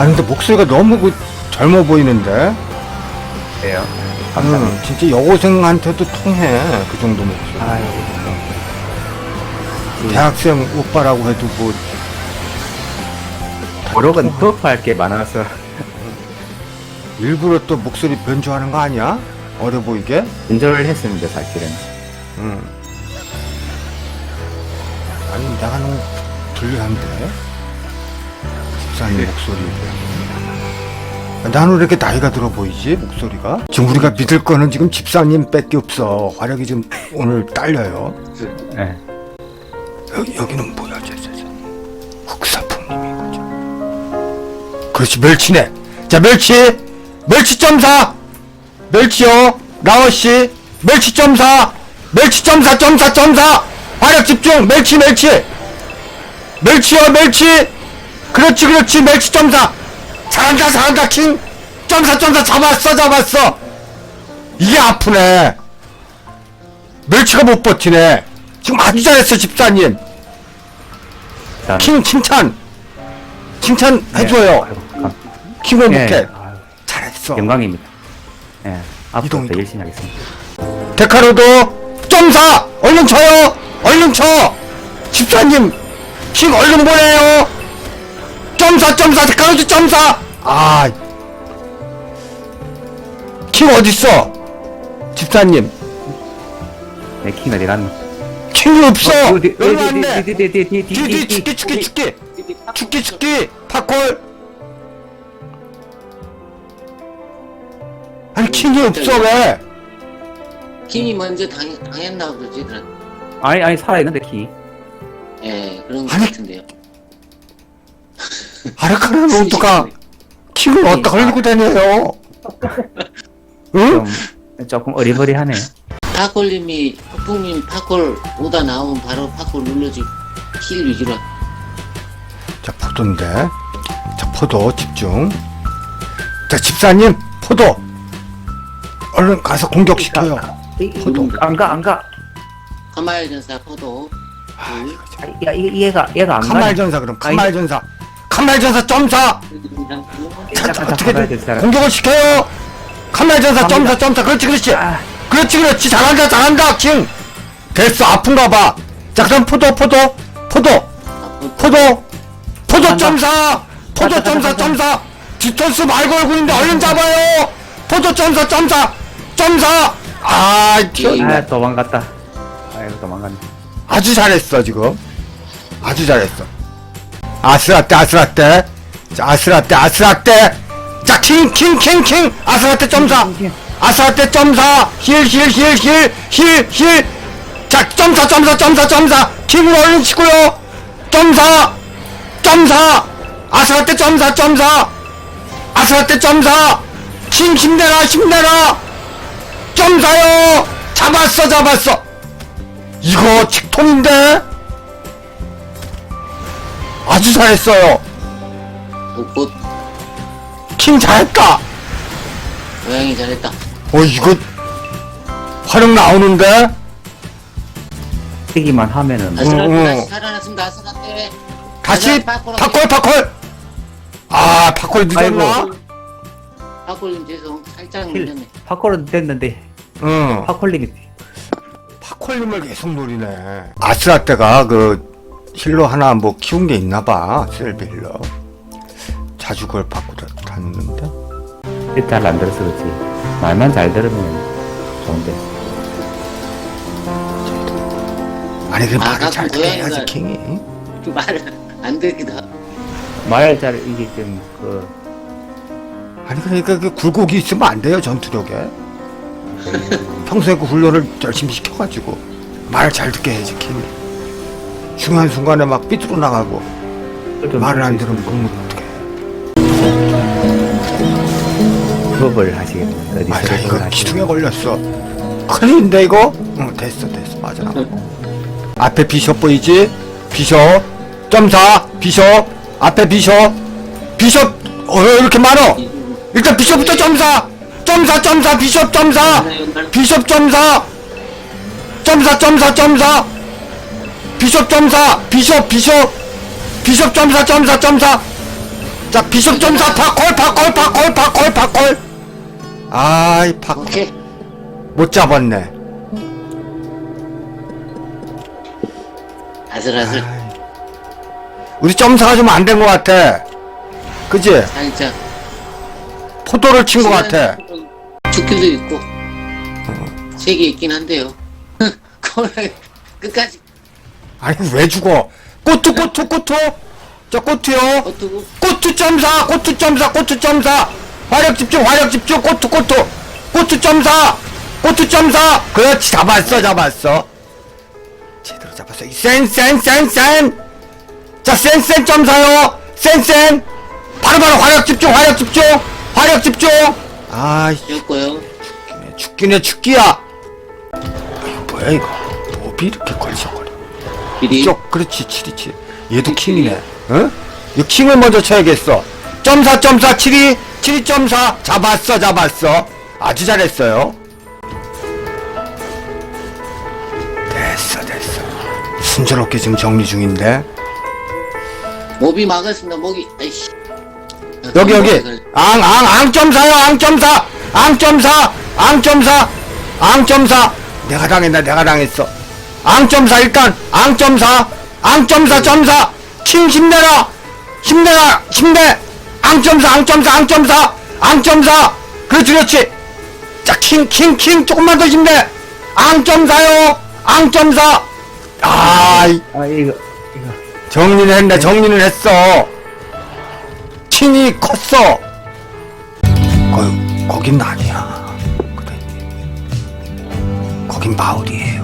아니 근데 목소리가 너무 그 젊어 보이는데 그래요. 감사합니다. 응, 진짜 여고생한테도 통해 그 정도 목소리 아유, 대학생 오빠라고 해도 뭐 도록은 터프할 게 많아서 일부러 또 목소리 변조하는 거 아니야? 어려 보이게? 인정을 했습니다, 사실은. 응. 아니 내가 너무 불리한데 집사님 목소리 나는 왜 이렇게 나이가 들어 보이지 목소리가? 지금 우리가 믿을 거는 지금 집사님 밖에 없어 화력이 지금 오늘 딸려요 네. 여기, 여기는 뭐야, 저, 저, 저. 흑사풍님이 그죠? 그렇지, 멸치네. 자, 멸치! 멸치.4! 멸치요! 라오 씨! 멸치.4! 멸치.4, 점사, 점사! 화력 집중! 멸치, 멸치! 멸치요, 멸치! 그렇지, 그렇지, 멸치.4! 잘한다, 잘한다, 킹! 점사, 점사, 잡았어, 잡았어! 이게 아프네! 멸치가 못 버티네! 지금 아주 잘했어, 집사님! 일단, 킹 칭찬 칭찬 네. 해줘요 아유, 감- 킹 예, 오브캣 아유, 잘했어 영광입니다. 예. 앞으로 더 이동. 열심히 하겠습니다. 데카로도 점사 얼른 쳐요 얼른 쳐 집사님 킹 얼른 보내요 점사 점사 데카로도 점사 아킹 어딨어 집사님 네, 킹 어디 갔노? 킹이 없어 어, 여기 뒤, 왔네 뒤, 뒤, 뒤뒤 뒤, 죽기 뒤, 죽기 뒤. 죽기 죽기 죽기 팝콜 아니 킹이 없어 왜 킹이 먼저 당, 당했나 그러지 그런 아니, 아니, 살아있는데, 킹. 예 그런 것 아니, 같은데요 아르카나 로드가 킹을 어디다 걸리고 다녀요 응? 좀, 조금 어리버리하네요. 파콜님이 폭풍님 파콜 오다 나오면 바로 파콜 눌러주 킬 위주로 자 포도인데 자 포도 집중 자 집사님 포도 얼른 가서 공격시켜요 포도. 안 가, 안 가. 카마일 전사 포도 아. 아, 야, 얘- 얘가, 얘가 안 가. 카말 전사 그럼 카말 전사 카말전사 점사. 자, 자, 어떻게든 공격을 시켜요. 카말전사 점사 점사. 그렇지 그렇지. 아, 그렇지 그렇지. 잘한다 잘한다 킹 됐어 아픈가 봐자 그럼 포도 포도 포도. 포도 포도. 점사. 포도 점사 점사. 뒤통수 말고 얼굴인데 얼른 잡아요. 포도 점사 점사. 점사. 아 튀어 아, 도망갔다. 아이고, 도망갔네. 아주 잘했어 지금. 아주 잘했어 아스라떼 아스라떼. 자 아스라떼 아스라떼. 자킹 킹 킹 킹. 아스라떼 점사. 아스라떼 점사. 힐힐힐힐힐 힐자 점사 점사 점사 점사. 킹을 얼른 치고요. 점사 점사. 아스라떼 점사 점사. 아스라떼 점사. 킹 힘내라 힘내라. 점사요. 잡았어 잡았어. 이거 직통인데 아주 잘했어요. 옷꽃 킹 잘했다. 고양이 잘했다. 어 이거 화력 나오는데? 뛰기만 하면은, 아스라테 응, 응. 다시 살아났습니다. 아스라테 다시 파콜 파콜 아 파콜 늦었나? 아이고. 파콜님 죄송 살짝 힐. 밀렸네. 파콜은 됐는데, 응. 파콜님이. 파콜님을 계속 노리네. 아스라떼가 그 힐러 하나 뭐 키운 게 있나 봐 셀비 힐러. 자주 그걸 받고 다- 다녔는데. 잘안 들어서 그렇지. 말만 잘 들으면 좋은데. 아니 그 아, 말을 잘 고양이가- 킹이. 말안 듣기도 하고 말 잘, 이게 좀, 그, 아니 그러니까 그 굴곡이 있으면 안 돼요 전투력에. 평소에 그 훈련을 열심히 시켜가지고. 말을 잘 듣게 해야지 킹 중요한 순간에 막 삐뚤어 나가고 좀 말을 안 들으면 그러면 어떡해? 수업을 하시겠네요. 어디서 맞아 수업을 이거. 기둥에 걸렸어. 큰일인데 이거? 응 됐어 됐어. 맞아. 앞에 비숍 보이지? 비숍. 점사. 비숍. 앞에 비숍. 비숍 어 이렇게 많어 일단 비숍부터 점사. 점사 점사 비숍 점사. 비숍 점사. 점사 점사 점사 비숍 점사 비숍 비숍 비숍 점사 점사 점사 자 비숍 점사 파콜 파콜 파콜 파콜 파콜 아이 파콜 오케이. 못 잡았네 아슬아슬. 우리 점사가 좀 안 된 것 같아 그지 살짝. 포도를 친 것 같아 죽기도 있고. 세개 있긴 한데요. 그걸 끝까지 아니 왜 죽어? 꼬투 꼬투 꼬투. 저 꼬투요. 꼬투 점사 꼬투 점사 꼬투 점사. 화력 집중 화력 집중. 꼬투 꼬투. 꼬투 점사 꼬투 점사. 그렇지 잡았어 잡았어. 제대로 잡았어. 센센센센. 자 센센 점사요. 센센. 바로바로 화력 집중 화력 집중. 화력 집중. 아이 였고요. 죽긴 해 죽기야. 뭐야 이거? 몹이 이렇게 걸리적거려 미리. 쪽 그렇지 치리치 얘도 킹이네. 응? 이 킹을 먼저 쳐야겠어. 점사 점사 치리 치리 점사. 잡았어 잡았어. 아주 잘했어요. 됐어 됐어. 순조롭게 지금 정리 중인데. 목이 막았습니다. 목이 아이씨. 여기 여기. 앙앙앙 점사요 앙 점사. 앙 점사 앙 점사 앙 점사. 내가 당했다 내가 당했어 앙 점사 일단 앙 점사 앙 점사 점사 킹 힘내라 힘내라 힘내. 앙 점사 앙 점사 앙 점사 앙 점사. 그렇지 그렇지. 자킹 킹킹 조금만 더 힘내. 앙 점사요 앙 점사. 아 이. 아 이거 이거. 정리는 했네 정리는 했어. 킹이 컸어. 거, 거긴 아니야. 그래. 거긴 마을이에요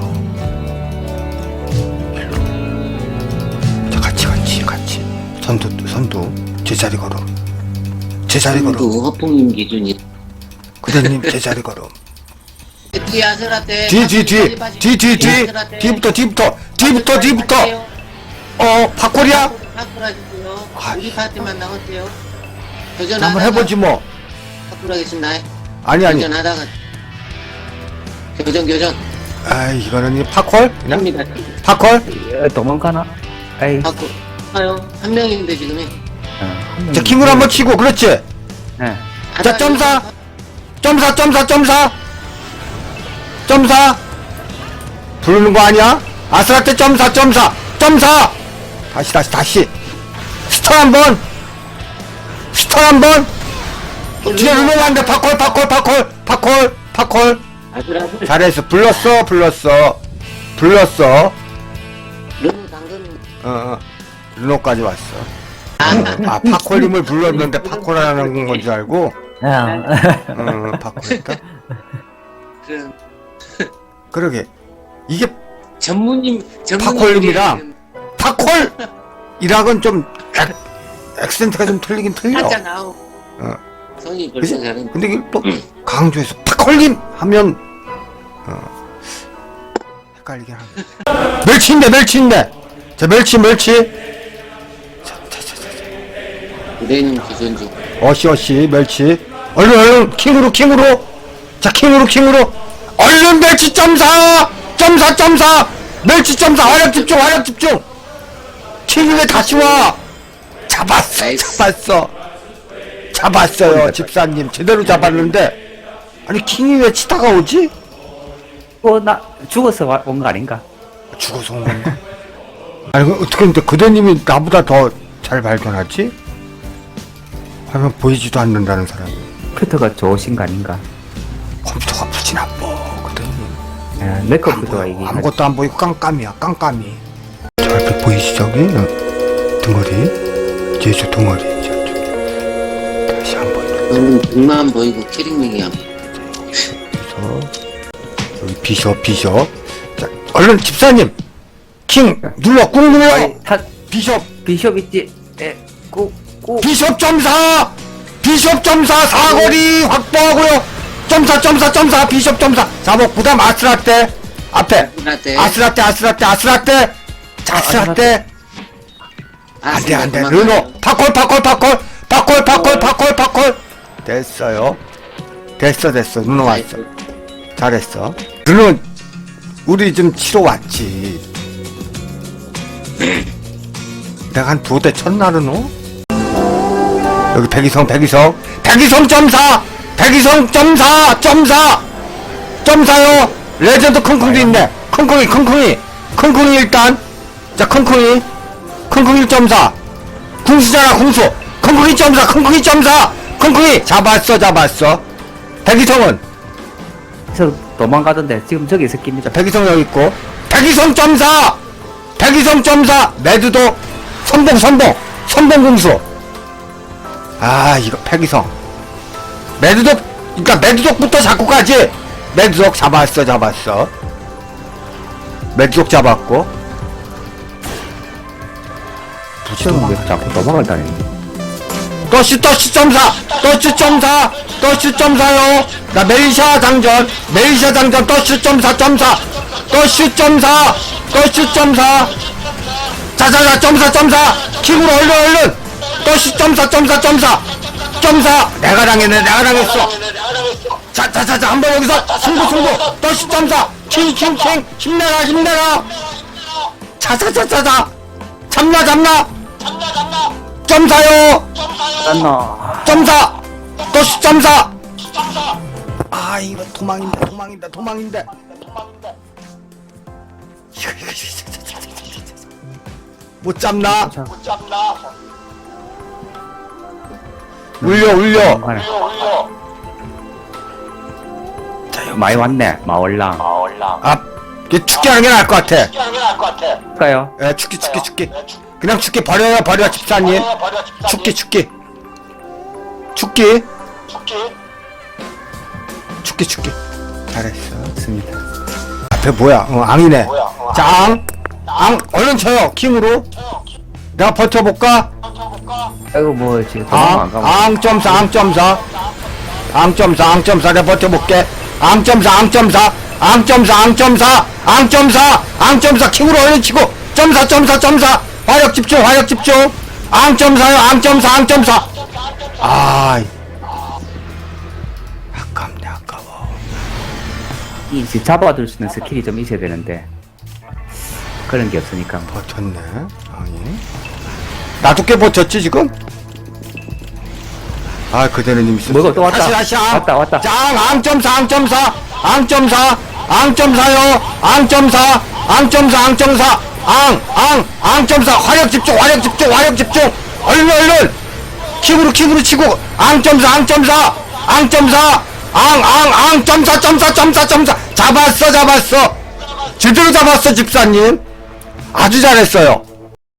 선두 제자리 걸음. 제자리 걸음. 그 허풍님 기준이. 그대님 제자리 걸음. 뒤 아슬아떼 뒤뒤 뒤 뒤 뒤 뒤 뒤부터 뒤부터 뒤부터 뒤부터. 어 파콜이야? 파쿠라지고요. 아, 우리 파티만 나갔대요. 자, 도전하다가 한번 해보지 뭐. 파쿠라겠습니다. 아니 아니. 교전하다가. 교전 교전 아 이거는 이 파콜? 그냥? 합니다. 파콜? 어, 도망가나? 에이. 파쿠 아요 한 명인데 지금이 자 명이 킹으로 한번 치고 그렇지? 네. 자, 점사! 점사 점사 점사. 점사. 부르는 거 아니야? 아스라테 점사 점사 점사. 다시 다시 다시. 스턴 한 번. 스턴 한 번. 뒤에 눌러가는데 파콜 파콜 파콜 파콜 파콜. 아슬아슬 잘했어. 불렀어 불렀어. 불렀어. 르는 당근 어, 어. 르노까지 왔어 아 파콜님을 불렀는데 파콜하는 건 줄 알고? 야. 어 파콜했다? 그런 그러게. 이게 전무님 전무님 파콜님이랑 파콜! 이락은 좀 액, 액센트가 좀 틀리긴 틀려. 한자 나오 어. 성이? 벌써 근데 이게 또 강조해서 파콜님 하면 어 헷갈리긴 하네. 멸치인데 멸치인데! 자 멸치 멸치 의뢰님 기준 중 어시 어시 멸치. 얼른 얼른 킹으로 킹으로. 자 킹으로 킹으로. 얼른 멸치 점사! 점사 점사! 멸치 점사! 화력 집중 화력 집중! 킹이 왜 다시 와! 잡았어 나이스. 잡았어. 잡았어요 집사님. 제대로 잡았는데. 아니 킹이 왜 치다가 오지? 어 나 죽어서 온 거 아닌가? 죽어서 온 건가 아니 그 어떻게 근데 그대님이 나보다 더 잘 발견하지 화면 보이지도 않는다는 사람이. 컴퓨터가 좋으신 거 아닌가? 컴퓨터가 부진 아빠 그대님 야, 내안 컴퓨터가 보여. 이게 아무것도 안 보이고 깜깜이야 깜깜이. 저 옆에 보이시 저기? 어, 덩어리. 제주 덩어리. 저쪽에 다시 안 보이네 등만 보이고 캐릭명이 안 그래서 여기 비숍 비숍 자 얼른 집사님 킹 눌러 꾹 눌러. 아니 타 비숍 비숍 있지? 에 꾹 꾹 비숍 점사! 비숍 점사 사거리 확보하고요. 점사 점사 점사 비숍 점사. 자목 부담 아스라떼 앞에. 아스라떼. 아스라떼 아스라떼 아스라떼. 자, 아스라떼. 안돼 안돼. 르노 파콜 파콜 파콜. 파콜 파콜 파콜 파콜. 됐어요. 됐어 됐어. 르노 왔어. 잘했어. 르노 우리 좀 치러 왔지? 내가 한두대 쳤나 르노 여기 백이성 백이성. 백이성 점사! 백이성 점사! 점사! 점사요. 레전드 콩콩도 있네. 콩콩이 콩콩이. 콩콩이 일단. 자 콩콩이. 콩콩이 점사. 궁수잖아 궁수. 콩콩이 점사 콩콩이 점사. 콩콩이 잡았어 잡았어. 백이성은? 저 도망가던데 지금 저기 깁니다. 백이성 여기 있고. 백이성 점사! 백이성 점사! 매드도 선봉 선봉. 선봉 궁수 아 이거 백이성. 매드독 그니까 매드독부터 잡고 가지. 매드독 잡았어 잡았어. 매드독 잡았고. 저는 왜 자꾸 다니는 또슈 또슈 점사! 또슈 점사! 또슈 점사요! 나 메이샤 장전! 메이샤 장전 또슈 점사 점사! 또슈 점사! 또슈 점사! 자자자 점사 점사! 킥으로 얼른 얼른 또슈 점사 점사 점사. 점사. 내가 당했네 내가 당했어. 자자자자 한번 여기서 승부 승부. 또슈 점사. 킹킹킹 힘내라 힘내라. 자자자자자. 잡나 잡나? 점사요. 짠나. 점사! 또시 점사! 아 이거 도망인다 도망인다 도망인다. 이거, 이거, 이거, 이거, 이거. 못 잡나? 울려 울려 많이 왔네. 마월랑. 아 이게 죽게 하는 게 나을 것 같아 할까요? 에 죽기 죽기 죽기 그냥 죽기 버려요 버려 집사님 죽기 죽기 죽기 죽기 죽기 잘했어 좋습니다. 앞에 뭐야? 어, 앙이네. 자, 앙. 앙, 얼른 쳐요. 킹으로. 내가 버텨볼까? 아이고 뭐 지금 도망 앙, 안 가고. 앙 점사, 앙 점사. 앙 점사, 앙 점사. 내가 버텨볼게. 앙 점사, 앙 점사. 앙 점사, 앙 점사. 앙 점사, 앙 점사. 킹으로 얼른 치고. 점사, 점사, 점사. 화력 집중, 화력 집중. 앙 점사요, 앙 점사, 앙 점사. 아, 아깝네, 아까워. 이 잡아둘 수 있는 스킬이 좀 있어야 되는데 그런 게 없으니까 버텼네. 아니. 나도 꽤 버텼지 지금? 아 그대는 님 있어. 뭐가 또 왔다. 다시 다시 앙. 왔다, 왔다. 짱 앙점사 앙점사 앙점사 앙점사요. 앙점사 앙점사 앙점사. 앙앙 앙점사. 화력 집중 화력 집중 화력 집중. 얼른 얼른. 킥으로 킥으로 치고. 앙점사 앙점사 앙점사. 앙앙앙 점사 점사 점사 점사. 잡았어 잡았어. 제대로 잡았어 집사님. 아주 잘했어요